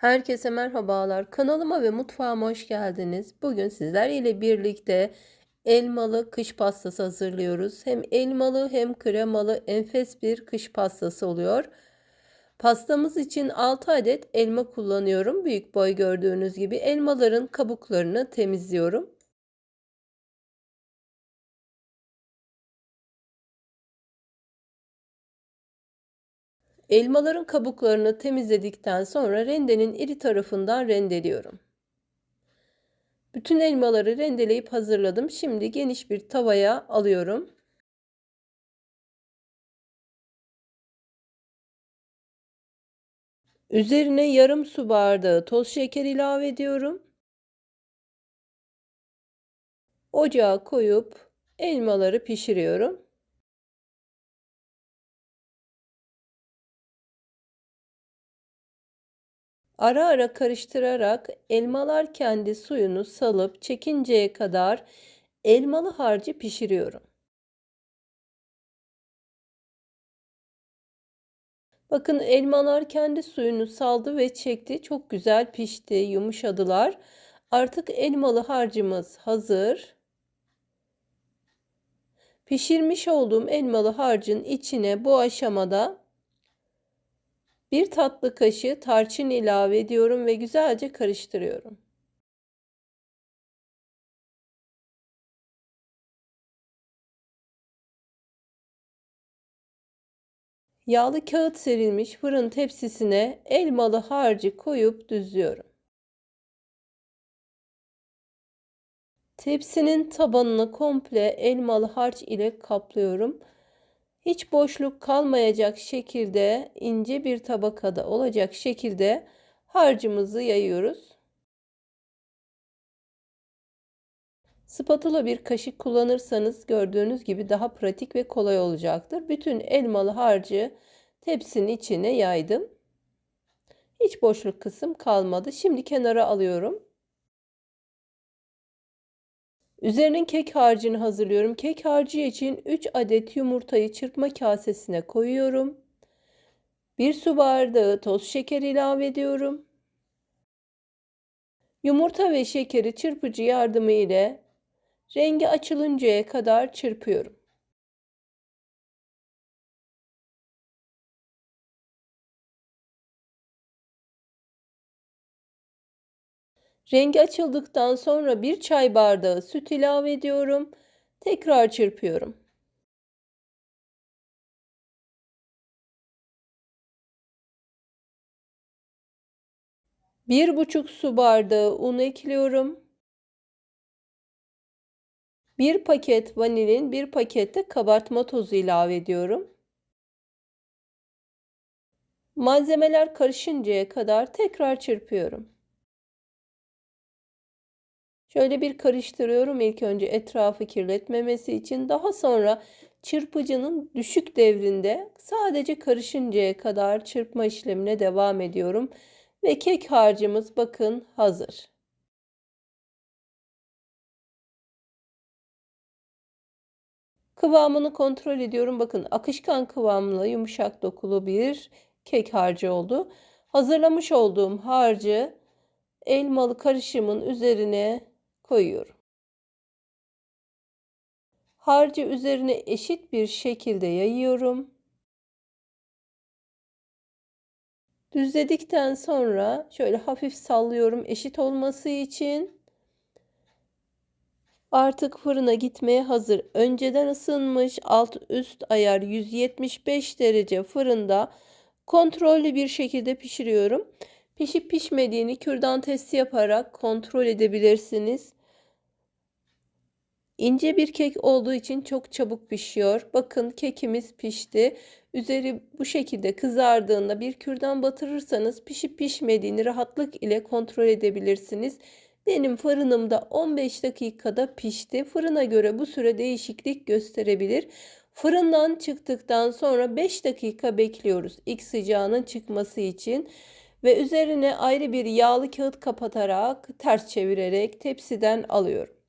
Herkese merhabalar. Kanalıma ve mutfağıma hoş geldiniz. Bugün sizler ile birlikte elmalı kış pastası hazırlıyoruz. Hem elmalı hem kremalı enfes bir kış pastası oluyor. Pastamız için 6 adet elma kullanıyorum. Büyük boy gördüğünüz gibi elmaların kabuklarını temizliyorum. Elmaların kabuklarını temizledikten sonra rendenin iri tarafından rendeliyorum. Bütün elmaları rendeleyip hazırladım. Şimdi geniş bir tavaya alıyorum. Üzerine yarım su bardağı toz şeker ilave ediyorum. Ocağa koyup elmaları pişiriyorum. Ara ara karıştırarak elmalar kendi suyunu salıp çekinceye kadar elmalı harcı pişiriyorum. Bakın elmalar kendi suyunu saldı ve çekti. Çok güzel pişti, yumuşadılar. Artık elmalı harcımız hazır. Pişirmiş olduğum elmalı harcın içine bu aşamada bir tatlı kaşığı tarçın ilave ediyorum ve güzelce karıştırıyorum. Yağlı kağıt serilmiş fırın tepsisine elmalı harcı koyup düzlüyorum. Tepsinin tabanını komple elmalı harç ile kaplıyorum. Hiç boşluk kalmayacak şekilde ince bir tabakada olacak şekilde harcımızı yayıyoruz. Spatula bir kaşık kullanırsanız gördüğünüz gibi daha pratik ve kolay olacaktır. Bütün elmalı harcı tepsinin içine yaydım. Hiç boşluk kısım kalmadı. Şimdi kenara alıyorum. Üzerinin kek harcını hazırlıyorum. Kek harcı için 3 adet yumurtayı çırpma kasesine koyuyorum. 1 su bardağı toz şeker ilave ediyorum. Yumurta ve şekeri çırpıcı yardımı ile rengi açılıncaya kadar çırpıyorum. Rengi açıldıktan sonra bir çay bardağı süt ilave ediyorum. Tekrar çırpıyorum. Bir buçuk su bardağı un ekliyorum. Bir paket vanilin, bir pakette kabartma tozu ilave ediyorum. Malzemeler karışıncaya kadar tekrar çırpıyorum. Şöyle bir karıştırıyorum ilk önce etrafı kirletmemesi için. Daha sonra çırpıcının düşük devrinde sadece karışıncaya kadar çırpma işlemine devam ediyorum. Ve kek harcımız bakın hazır. Kıvamını kontrol ediyorum. Bakın akışkan kıvamlı, yumuşak dokulu bir kek harcı oldu. Hazırlamış olduğum harcı elmalı karışımın üzerine koyuyorum. Harcı üzerine eşit bir şekilde yayıyorum. Düzledikten sonra şöyle hafif sallıyorum eşit olması için. Artık fırına gitmeye hazır. Önceden ısınmış alt üst ayar 175 derece fırında kontrollü bir şekilde pişiriyorum. Pişip pişmediğini kürdan testi yaparak kontrol edebilirsiniz. İnce bir kek olduğu için çok çabuk pişiyor. Bakın kekimiz pişti. Üzeri bu şekilde kızardığında bir kürdan batırırsanız pişip pişmediğini rahatlık ile kontrol edebilirsiniz. Benim fırınımda 15 dakikada pişti. Fırına göre bu süre değişiklik gösterebilir. Fırından çıktıktan sonra 5 dakika bekliyoruz ilk sıcağının çıkması için ve üzerine ayrı bir yağlı kağıt kapatarak ters çevirerek tepsiden alıyorum.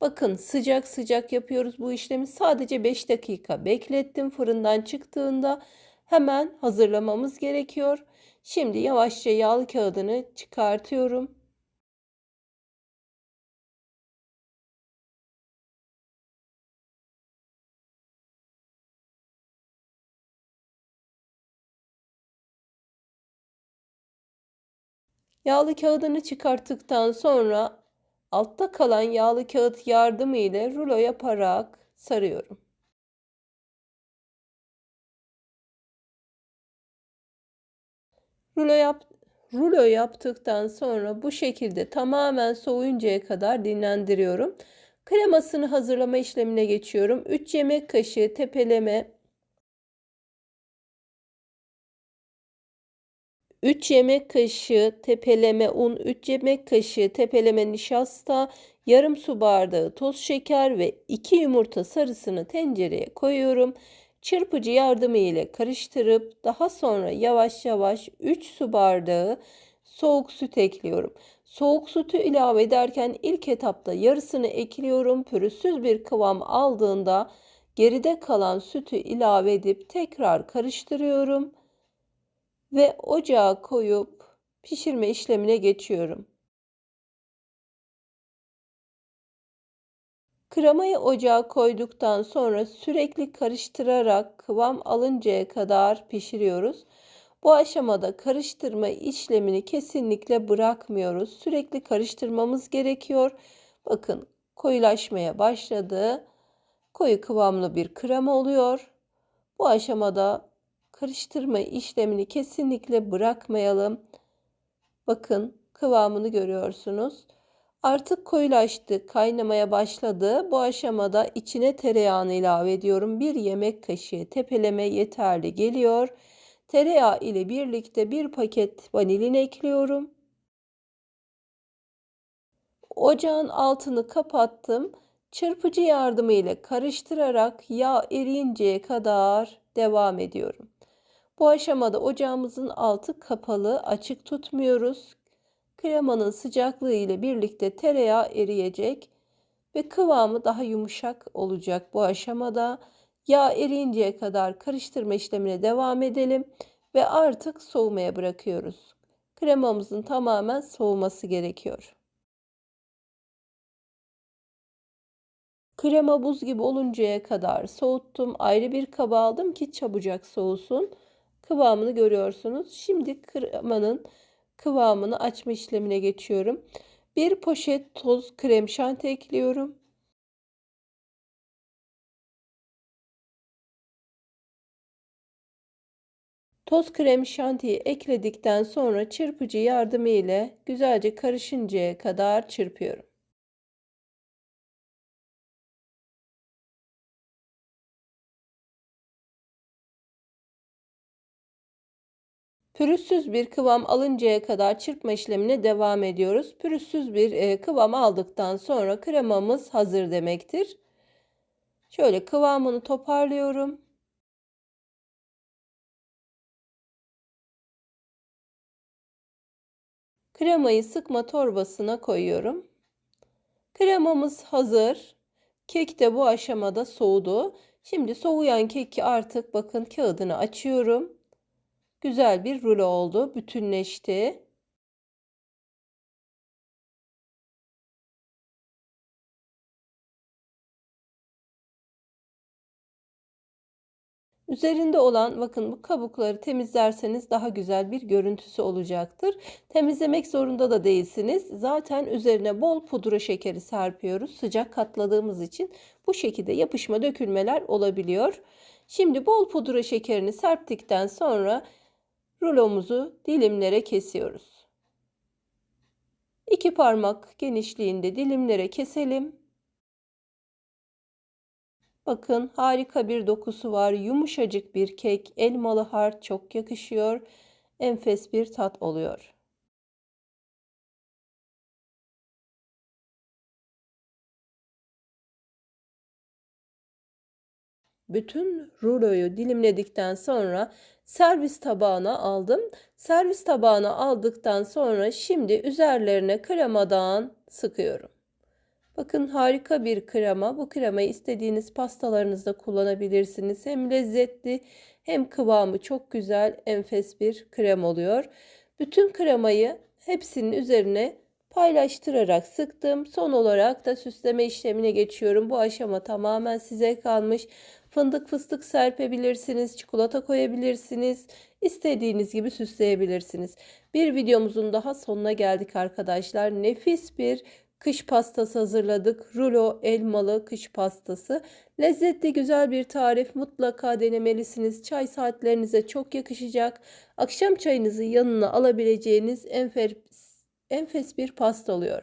Bakın sıcak sıcak yapıyoruz bu işlemi. Sadece 5 dakika beklettim. Fırından çıktığında hemen hazırlamamız gerekiyor. Şimdi yavaşça yağlı kağıdını çıkartıyorum. Yağlı kağıdını çıkarttıktan sonra altta kalan yağlı kağıt yardımı ile rulo yaparak sarıyorum. Rulo yap rulo yaptıktan sonra bu şekilde tamamen soğuyuncaya kadar dinlendiriyorum. Kremasını hazırlama işlemine geçiyorum. 3 yemek kaşığı tepeleme 3 yemek kaşığı tepeleme un, 3 yemek kaşığı tepeleme nişasta, yarım su bardağı toz şeker ve 2 yumurta sarısını tencereye koyuyorum. Çırpıcı yardımı ile karıştırıp daha sonra yavaş yavaş 3 su bardağı soğuk süt ekliyorum. Soğuk sütü ilave ederken ilk etapta yarısını ekliyorum. Pürüzsüz bir kıvam aldığında geride kalan sütü ilave edip tekrar karıştırıyorum ve ocağa koyup pişirme işlemine geçiyorum. Kremayı ocağa koyduktan sonra sürekli karıştırarak kıvam alıncaya kadar pişiriyoruz. Bu aşamada karıştırma işlemini kesinlikle bırakmıyoruz. Sürekli karıştırmamız gerekiyor. Bakın koyulaşmaya başladı. Koyu kıvamlı bir krema oluyor. Bu aşamada karıştırma işlemini kesinlikle bırakmayalım. Bakın kıvamını görüyorsunuz. Artık koyulaştı, kaynamaya başladı. Bu aşamada içine tereyağını ilave ediyorum. Bir yemek kaşığı tepeleme yeterli geliyor. Tereyağı ile birlikte bir paket vanilin ekliyorum. Ocağın altını kapattım. Çırpıcı yardımı ile karıştırarak yağ eriyinceye kadar devam ediyorum. Bu aşamada ocağımızın altı kapalı, açık tutmuyoruz. Kremanın sıcaklığı ile birlikte tereyağı eriyecek ve kıvamı daha yumuşak olacak bu aşamada. Yağ eriyinceye kadar karıştırma işlemine devam edelim ve artık soğumaya bırakıyoruz. Kremamızın tamamen soğuması gerekiyor. Krema buz gibi oluncaya kadar soğuttum. Ayrı bir kaba aldım ki çabucak soğusun kıvamını görüyorsunuz. Şimdi kremanın kıvamını açma işlemine geçiyorum. Bir poşet toz krem şanti ekliyorum. Toz krem şantiyi ekledikten sonra çırpıcı yardımı ile güzelce karışıncaya kadar çırpıyorum. Pürüzsüz bir kıvam alıncaya kadar çırpma işlemine devam ediyoruz. Pürüzsüz bir e, kıvam aldıktan sonra kremamız hazır demektir. Şöyle kıvamını toparlıyorum. Kremayı sıkma torbasına koyuyorum. Kremamız hazır. Kek de bu aşamada soğudu. Şimdi soğuyan keki artık bakın kağıdını açıyorum. Güzel bir rulo oldu. Bütünleşti. Üzerinde olan bakın bu kabukları temizlerseniz daha güzel bir görüntüsü olacaktır. Temizlemek zorunda da değilsiniz. Zaten üzerine bol pudra şekeri serpiyoruz. Sıcak katladığımız için bu şekilde yapışma dökülmeler olabiliyor. Şimdi bol pudra şekerini serptikten sonra rulomuzu dilimlere kesiyoruz. İki parmak genişliğinde dilimlere keselim. Bakın harika bir dokusu var. Yumuşacık bir kek, elmalı hart çok yakışıyor. Enfes bir tat oluyor. Bütün ruloyu dilimledikten sonra servis tabağına aldım. Servis tabağına aldıktan sonra şimdi üzerlerine kremadan sıkıyorum. Bakın harika bir krema. Bu kremayı istediğiniz pastalarınızda kullanabilirsiniz. Hem lezzetli hem kıvamı çok güzel, enfes bir krem oluyor. Bütün kremayı hepsinin üzerine paylaştırarak sıktım. Son olarak da süsleme işlemine geçiyorum. Bu aşama tamamen size kalmış. Fındık fıstık serpebilirsiniz, çikolata koyabilirsiniz. İstediğiniz gibi süsleyebilirsiniz. Bir videomuzun daha sonuna geldik arkadaşlar. Nefis bir kış pastası hazırladık. Rulo elmalı kış pastası. Lezzetli güzel bir tarif. Mutlaka denemelisiniz. Çay saatlerinize çok yakışacak. Akşam çayınızı yanına alabileceğiniz enfes, enfes bir pasta oluyor.